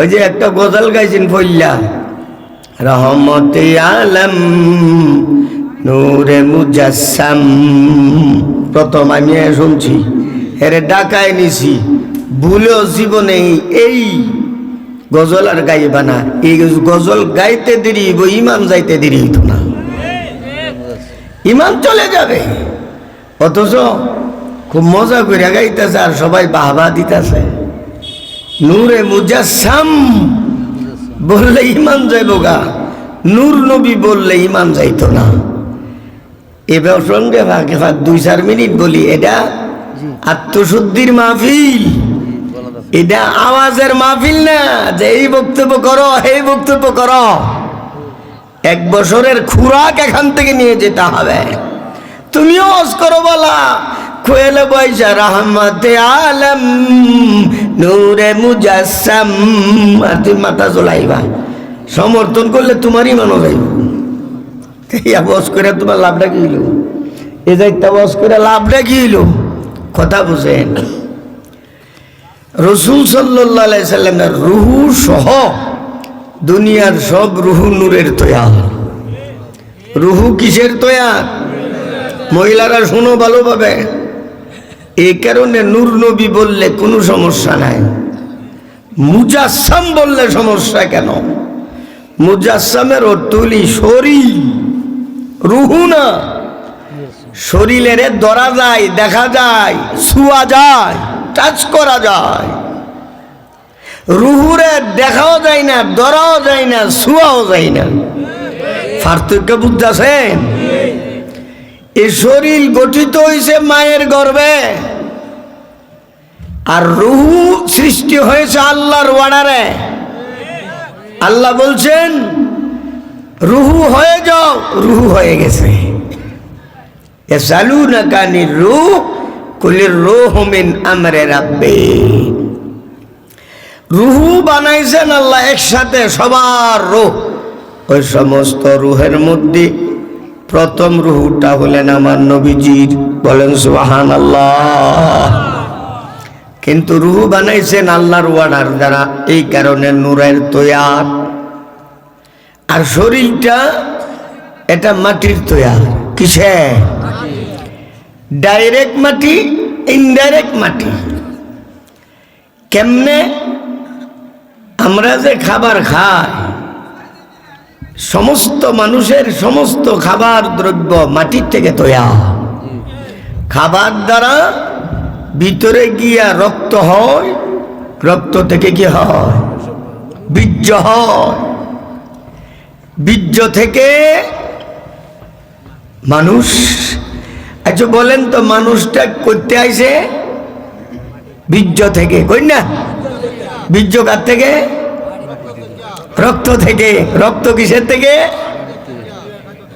ওই যে একটা গজল গাইছেন ফইল্লা রহমতে আলম, নূরে মুজাসসাম। প্রথম আমি শুনছি হেরে ডাকায় নিছি, ভুলেও জীবনে এই গজল আর গাইবা না। এই গজল গাইতে দেরি ইমাম যাইতে দেরি হইতো না। ইমাম চলে যাবে, অথচ খুব মজা করে গাইতেছে আর সবাই বাহবা দিতেছে। নূরে মুজাসসাম বললে ইমান যাইব গা। নূর নবী বললে ইমান যাইতো না। এবার সঙ্গে ভাগে ভাগ দুই চার মিনিট বলি এটা আত্মশুদ্ধির মাহফিল। এটা আওয়াজের মাহফিল না যে এই বক্তব্য করো এই বক্তব্য করো। এক বছরের খুরাক এখান থেকে নিয়ে যেতে হবে। তুমিও অস করো বলা কোয়েলে বৈশা রহমতে আলম নূরে মুজাসসাম, আর তুমি মাথা চলাইবা সমর্থন করলে তোমারই মানো যাইব। ইয়া বস করে তোমার লাভটা কি হইল? এ যাইতা বস করে লাভটা কি হইল? কথা বুঝেন। রসুল সাল্লাহ সাল্লামের রুহু সহ দুনিয়ার সব রুহু নূরের তৈয়া রুহু কিসের তৈয়া মহিলারা শোনো ভালোভাবে। এই কারণে নূর নবী বললে কোনো সমস্যা নাই। মুজাসসাম বললে সমস্যা কেন? মুজাসসামের তুলি শরীর, রুহু না। শরীরের ধরা যায়, দেখা যায় ছুয়া যায়, টাচ করা যায়। রুহুরে দেখাও যায় না, ধরাও যায় না ছুয়াও যায় না। পার্থক্য বুঝতেছেন? এই শরীর গঠিত হয়েছে মায়ের গর্বে আর রুহু সৃষ্টি হয়েছে আল্লাহর ওয়ার্ডারে আল্লাহ বলছেন, রুহু হয়ে যাও, রুহু হয়ে গেছে। চালু না কানি রুহ আমরে রুহু বানাইছেন আল্লাহ একসাথে সবার রুহ। ওই সমস্ত রুহের মধ্যে প্রথম রুহুটা হলেন আমার নবীজির। বলেন সুবাহান আল্লাহ কিন্তু রুহু বানাইছেন আল্লাহর ওয়ার্ডার দ্বারা এই কারণে নূরের তৈয়ার। আর শরীরটা, এটা মাটির তৈয়ার। কিসে? ডাইরেক্ট মাটি ইনডাইরেক্ট মাটি। কেমনে? আমরা যে খাবার খাই সমস্ত মানুষের সমস্ত খাবার দ্রব্য মাটির থেকে তৈয়া। খাবার দ্বারা ভিতরে গিয়া রক্ত হয়, রক্ত থেকে কি হয়? বীর্য হয়। বীর্য থেকে মানুষ আচ্ছা বলেন তো মানুষটা করতে আইছে? বীর্য থেকে, কই না? বীর্য কার থেকে? রক্ত থেকে, রক্ত কিসের থেকে?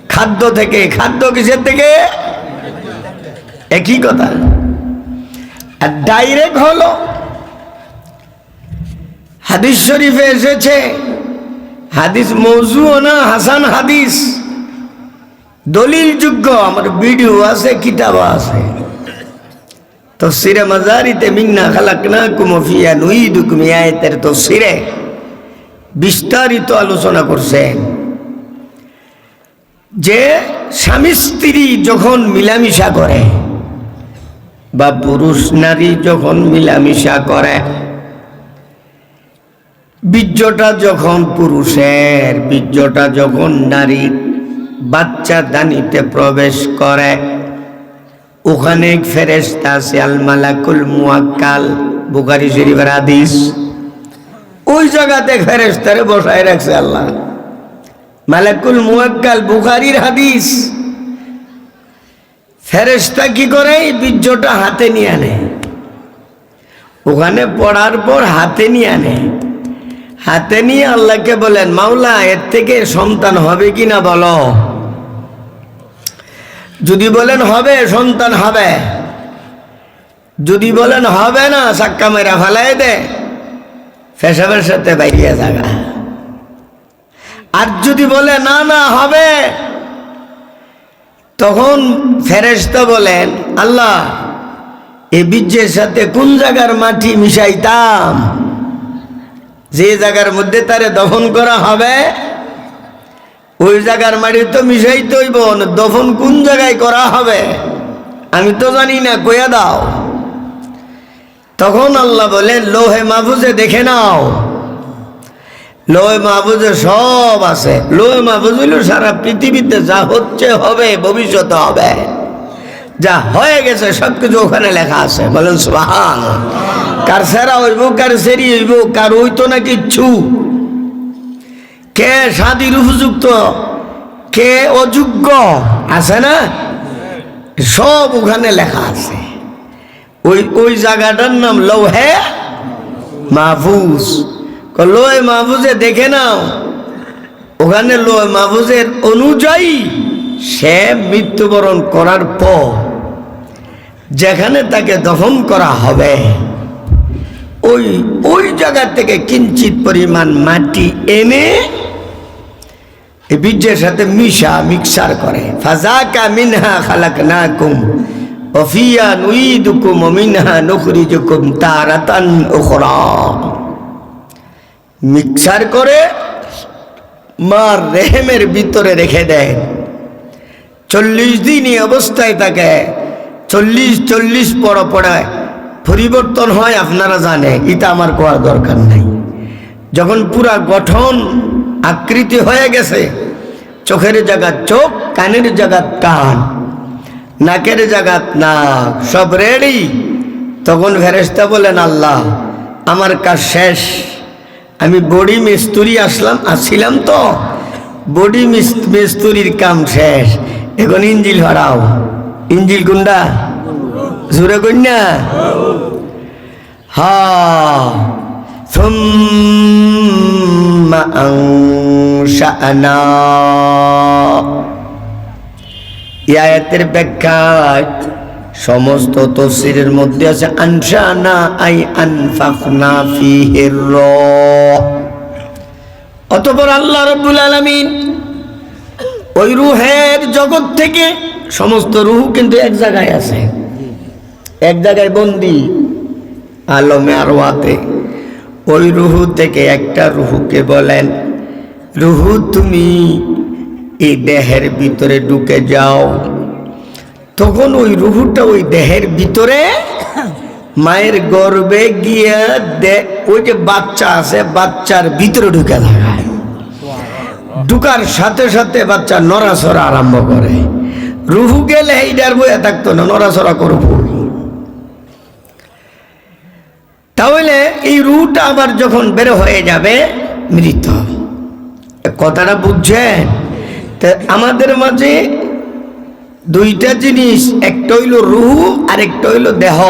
খাদ্য থেকে। খাদ্য কিসের থেকে? একই কথা। আর ডাইরেক্ট হলো, হাদিস শরীফে এসেছে, হাদিস মৌজুও না, হাসান হাদিস। দলিল যোগ্য আমার ভিডিও আছে কিতাব আছে। তো তফসিরে মাজারিতে, মিন্না খালাকনা কুমফিয়া নুই নুইদুকুম আয়াতের তফসিরে। বিস্তারিত আলোচনা করছেন যে স্বামী স্ত্রী যখন মিলামিশা করে বা পুরুষ নারী যখন মিলামিশা করে, বীর্যটা যখন পুরুষের, বীর্যটা যখন নারীর বাচ্চা দানিতে প্রবেশ করে, ওখানে ফেরেস্তা আছে আল মালাকুল মুয়াক্কাল বুখারি শরীফের হাদিস। ওই জায়গাতে ফেরেস্তারে বসায় রাখছে আল্লাহ। মালাকুল মুয়াক্কাল বুখারির হাদিস। ফেরেস্তা কি করে? বীর্যটা হাতে নিয়ে আনে। ওখানে পড়ার পর হাতে নিয়ে আনে। হাতে নিয়ে আল্লাহকে বলেন, মাওলা, এর থেকে সন্তান হবে কি না বলো? যদি বলেন, হবে, সন্তান হবে। যদি বলেন, হবে না, সাক্কা মেরা ফেলাই দে। ফেসাবের সাথে বাইরিয়া থাকা। আর যদি বলে, না না, হবে। তখন ফেরেস্তা বলেন, আল্লাহ, এ বীর্যের সাথে কোন জায়গার মাটি মিশাইতাম? যে জায়গার মধ্যে তারে দফন করা হবে, ওই জায়গার মাটি তো মিশাই বোন দফন কোন জায়গায় করা হবে? আমি তো জানি না, কইয়া দাও। তখন আল্লাহ বলেন লোহে মাহফুজে দেখে নাও। লোহে মাহফুজে সব আছে। লোহে মাহফুজ হইল সারা পৃথিবীতে যা হচ্ছে হবে, ভবিষ্যতে হবে। যা হয়ে গেছে সব কিছু ওখানে লেখা আছে। বলেন সুহান কার সেরা হইব, কার সেরি হইব, কার হইতো না কিচ্ছু। কে স্বাধীন উপযুক্ত, কে অযোগ্য, আছে না? সব ওখানে লেখা আছে। ওই ওই জায়গাটার নাম লৌহে মাহফুজ। লোহে মাহফুজে দেখে নাও, ওখানে লোহে মাহফুজের অনুযায়ী সে মৃত্যুবরণ করার পর যেখানে তাকে দফন করা হবে, ওই ওই জায়গা থেকে কিঞ্চিত পরিমাণ মাটি এনে বীর্যের সাথে মিশা, মিক্সার করে। ফাজাকা মিনহা খালাক না কুম অফিয়া নুইদুকুম মিনহা নুখরিজুকুম তারাতান উখরা। মিক্সার করে মার রেহেমের ভিতরে রেখে দেয় চল্লিশ দিন এই অবস্থায় থাকে চল্লিশ চল্লিশ পর পড়ায় পরিবর্তন হয়, আপনারা জানে এটা আমার কোয়ার দরকার নাই। যখন পুরা গঠন আকৃতি হয়ে গেছে, চোখের জায়গা চোখ, কানের জায়গা কান। নাকের জায়গাত নাক সব রেডি তখন ফেরেস্তা বলেন আল্লাহ আমার কাজ শেষ আমি বডি মিস্তুরি আসলাম আসছিলাম তো বডি মিস্তুরির কাম শেষ এখন ইঞ্জিল হরাও ইঞ্জিল গুন্ডা জুড়ে কন্যা হা ثم أنشأنا এই আয়াতের ব্যাখ্যায় সমস্ত তফসিরের মধ্যে আছে আনসানা আই আনফাখনা ফিহির অতঃপর আল্লাহ রাব্বুল আলামিন ওই রুহের জগৎ থেকে সমস্ত রুহ কিন্তু এক জায়গায় আছে। এক জায়গায় বন্দি আলমে আরওয়াতে। ওই রুহু থেকে একটা রুহুকে বলেন, রুহু তুমি এই দেহের ভিতরে ঢুকে যাও। তখন ওই রুহুটা ওই দেহের ভিতরে মায়ের গর্বে গিয়ে ওই যে বাচ্চা আছে, বাচ্চার ভিতরে ঢুকে থাকায় ঢুকার সাথে সাথে বাচ্চা নড়াচড়া আরম্ভ করে। রুহু গেলে এইটার বইয়া থাকতো না, নড়াচড়া করব তাহলে এই রুটা আবার যখন বের হয়ে যাবে, মৃত। কথাটা বুঝছেন? আমাদের মাঝে দুইটা জিনিস, একটা হইল রুহু আর একটা হইল দেহ।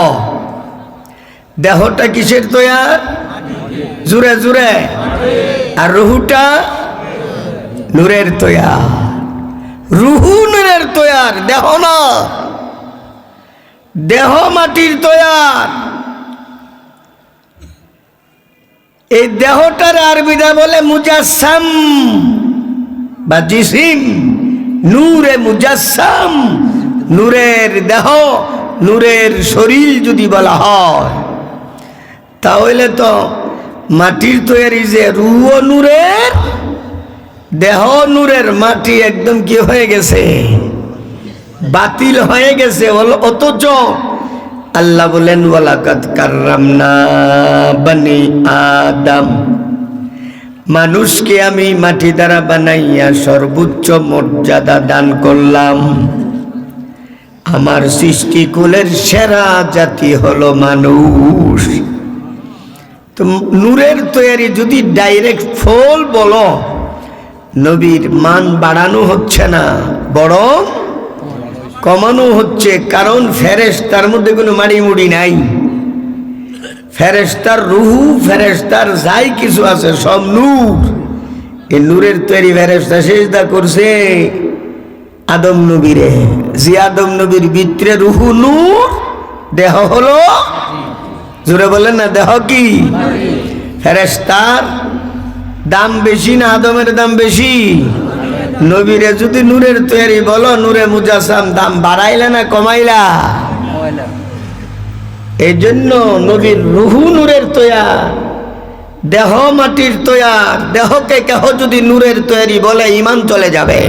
দেহটা কিসের তৈয়ার? জুড়ে জুড়ে। আর রুহুটা নূরের তৈয়ার। রুহু নূরের তৈয়ার, দেহ না। দেহ মাটির তৈয়ার। এই দেহটার আরবিরা বলে মুজাসসাম। বা জিসিম নূরে মুজাসসাম, নূরের দেহ, নূরের শরীর যদি বলা হয়, তাহলে তো মাটির তৈরি যে রুহ নূরের, দেহ নূরের মাটি একদম কি হয়ে গেছে? বাতিল হয়ে গেছে। অথচ আল্লাহ বলেন ওয়ালাকাত কাররামনা বনি আদম। মানুষকে আমি মাটি দ্বারা বানাইয়া সর্বোচ্চ মর্যাদা দান করলাম। আমার সৃষ্টিকুলের সেরা জাতি হলো মানুষ। তো নূরের তৈরি যদি ডাইরেক্ট ফল বলো, নবীর মান বাড়ানো হচ্ছে না, বরং কমানো হচ্ছে, কারণ ফেরেস তার মধ্যে কোনো মাড়ি মুড়ি নাই। ফেরেস্তার রুহু ফেরেস্তার যাই কিছু আছে, সব নূর। এই নূরের তৈরি ফেরেস্তা সেজদা করছে আদম নবীরে। যে আদম নবীর ভিতরে রুহু নূর, দেহ হলো, জোরে বলেন না, দেহ কি? ফেরেস্তার দাম বেশি না আদমের দাম বেশি? নবীরে যদি নূরের তৈরি বলো, নূরে মুজাসাম, দাম বাড়াইলা না কমাইলা? এই জন্য নবীর রুহু নূরের তৈয়া দেহ মাটির তৈয়ার, দেহকে কেহ যদি নূরের তৈরি বলে ইমান চলে যাবে।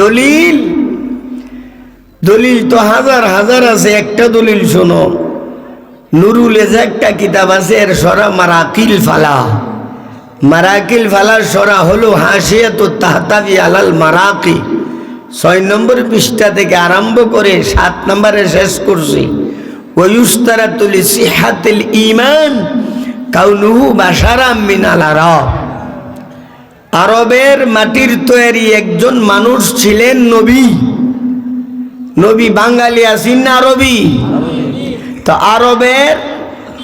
দলিল? দলিল তো হাজার হাজার আছে, একটা দলিল শোনো। নুরুল এজা একটা কিতাব আছে, এর সরা মারাকিল ফালা। মারাকিল ফালার সরা হলো তো তাহতাবি আলাল মারাকি। ছয় নম্বর পৃষ্ঠা থেকে আরম্ভ করে সাত নম্বরে শেষ করছি। বাসারাম আরবের মাটির তৈরি একজন মানুষ ছিলেন নবী। নবী বাঙালি আছেন আরবি? তো আরবের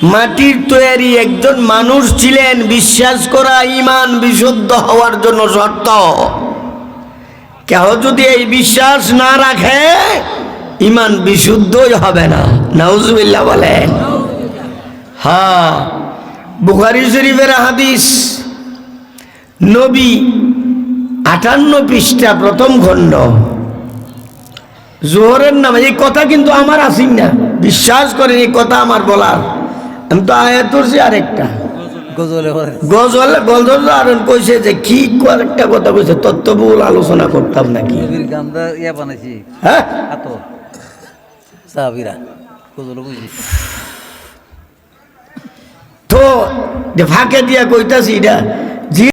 মাটির তৈরি একজন মানুষ ছিলেন, বিশ্বাস করা ইমান বিশুদ্ধ হওয়ার জন্য শর্ত। কেহ যদি এই বিশ্বাস না রাখে ইমান বিশুদ্ধই হবে না। নাউজুবিল্লাহ বলেন। হ্যাঁ বুখারি শরীফের হাদিস নবী আটান্ন পৃষ্ঠা প্রথম খণ্ড। জোহরের নামে এই কথা কিন্তু আমার আসিন না। বিশ্বাস করেন এই কথা আমার বলার। আমি তো আয়াত আরেকটা। গজলে গজল আর কইছে যে কি একটা কথা কইছে তত্ত্ববহুল আলোচনা করতাম নাকি? গান্দা ইয়া বানাইছি। হ্যাঁ? সাহাবিরা। তো যে ফাঁকে দিয়া কইতাছি এটা